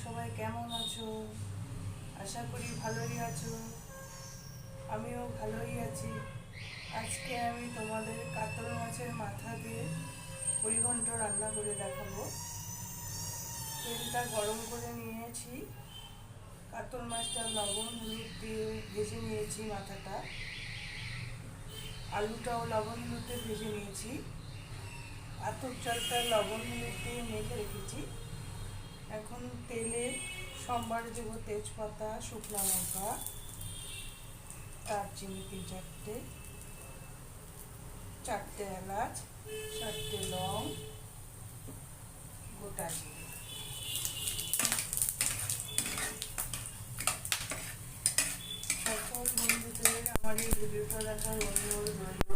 সবাই কেমন আছো? আশা করি ভালোই আছো। আমিও ভালোই আছি। আজকে আমি তোমাদের কাতল মাছের মাথা দিয়ে পরিঘণ্ট রান্না করে দেখাবো। তেলটা গরম করে নিয়েছি। কাতল মাছটা লবণ, হলুদ দিয়ে ভেজে নিয়েছি মাথাটা। আলুটাও লবণ, হলুদে ভেজে নিয়েছি। আতর চালটা লবণ, হলুদ দিয়ে মেখে রেখেছি। এখন তেলে সোমবার দেব তেজপাতা, শুকনো লঙ্কা, দারচিনি তিন চারটে চারটে এলাচ, চারটে লং, গোটা জিরে। সকল বন্ধুদের আমার এই ভিডিওটা দেখার অনুরোধ রইল।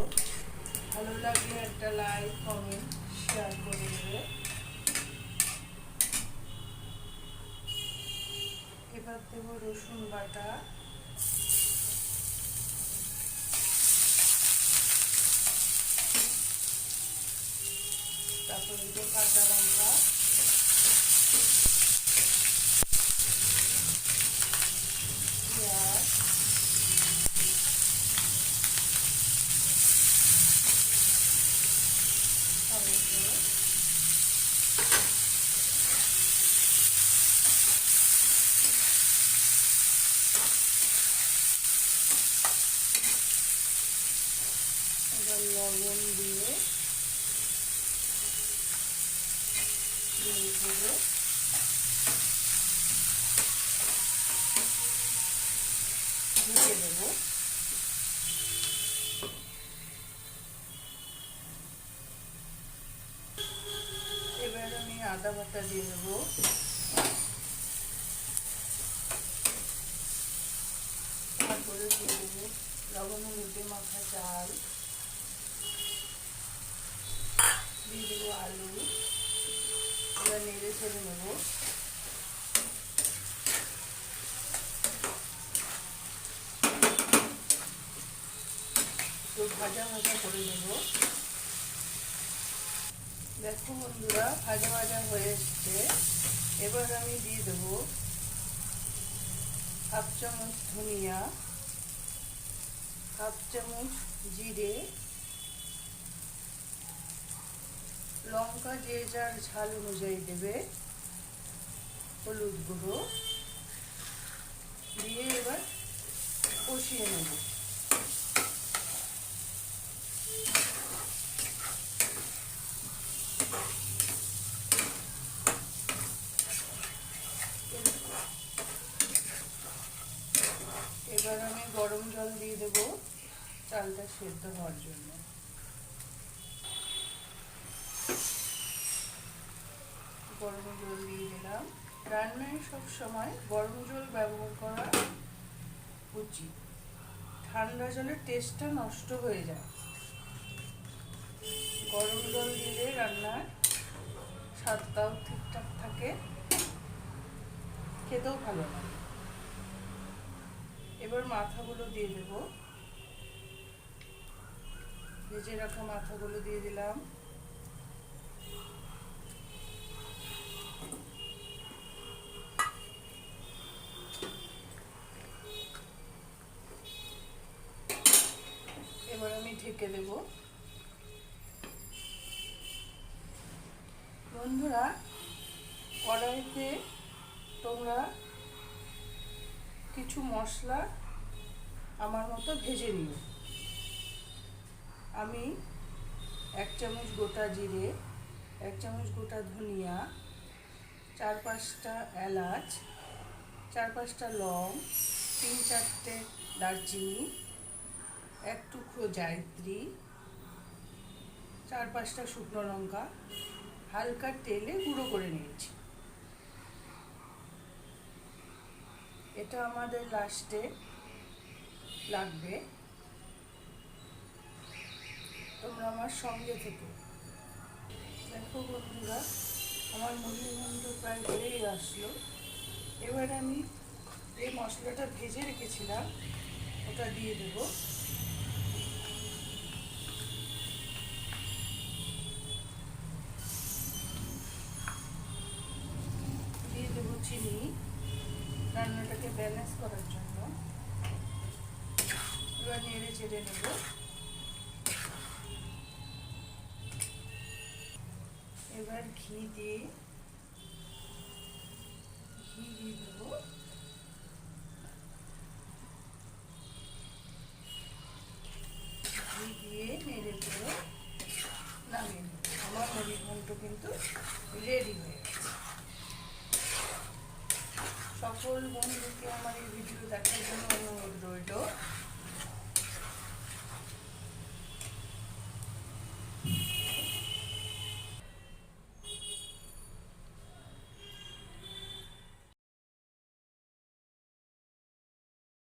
ভালো লাগলে একটা লাইক, কমেন্ট শেয়ার করে দেবে। এবার দেবো রসুন বাটা। তারপর দেবো কাঁচা লঙ্কা। লবণ দিয়ে চেড়ে ঢেকে দেবো। এবার আমি আদা বাটা দিয়ে দেবো। তারপরে দিয়ে দেবো লবণ হলুদে মাখা চাল দিয়ে দেবো আলু এবার নেড়ে ছেড়ে নেব একটু ভাজা ভাজা করে নেব দেখো বন্ধুরা ভাজা ভাজা হয়ে এসছে এবার আমি দিয়ে দেবো হাফ চামচ ধনিয়া হাফ চামচ জিরে লঙ্কা যে যার ঝাল অনুযায়ী দেবে, হলুদ গুঁড়ো দিয়ে এবার কষিয়ে নেব। এবার আমি গরম জল দিয়ে দেবো, চালটা সেদ্ধ হওয়ার জন্য। গরম জল দিয়ে দিলাম। রান্নায় সব সময় গরম জল ব্যবহার করা উচিত। ঠান্ডা জলের টেস্টটা নষ্ট হয়ে যায়। গরম জল দিলে রান্নার স্বাদটাও ঠিকঠাক থাকে। খেতেও ভালো লাগে। এবার মাথাগুলো দিয়ে দেব। ভেজে রাখা মাথাগুলো দিয়ে দিলাম এবার আমি ঢেকে দেব। বন্ধুরা, কড়াইতে তোমরা কিছু মশলা আমার মতো ভেজে নিও। আমি এক চামচ গোটা জিরে, এক চামচ গোটা ধনিয়া, চার পাঁচটা এলাচ, চার পাঁচটা লং, তিন চারটে দারচিনি জায়ত্রী, চার পাঁচটা শুকনো লঙ্কা, হালকা তেলে গুঁড়ো করে নিয়েছি। এটা আমাদের লাস্টে লাগবে। তোমরা আমার সঙ্গে থেকে। দেখো বন্ধুরা, আমার মুরগিগন্ধ প্রায় বেড়েই আসলো। এবার আমি এই মশলাটা ভেজে রেখেছিলাম, ওটা দিয়ে দেবো। ব্যালেন্স করার জন্য এবার নেড়ে চেড়ে নেব এবার ঘি দিয়ে ঘি দিয়ে দেবো ঘি দিয়ে নেড়ে চেড়ে নামিয়ে নেব আমার মুড়ি ঘন্ট কিন্তু রেডি হয়ে গেছে সকল বন্ধুকে আমার এই ভিডিও দেখার জন্য অনুরোধ রইল।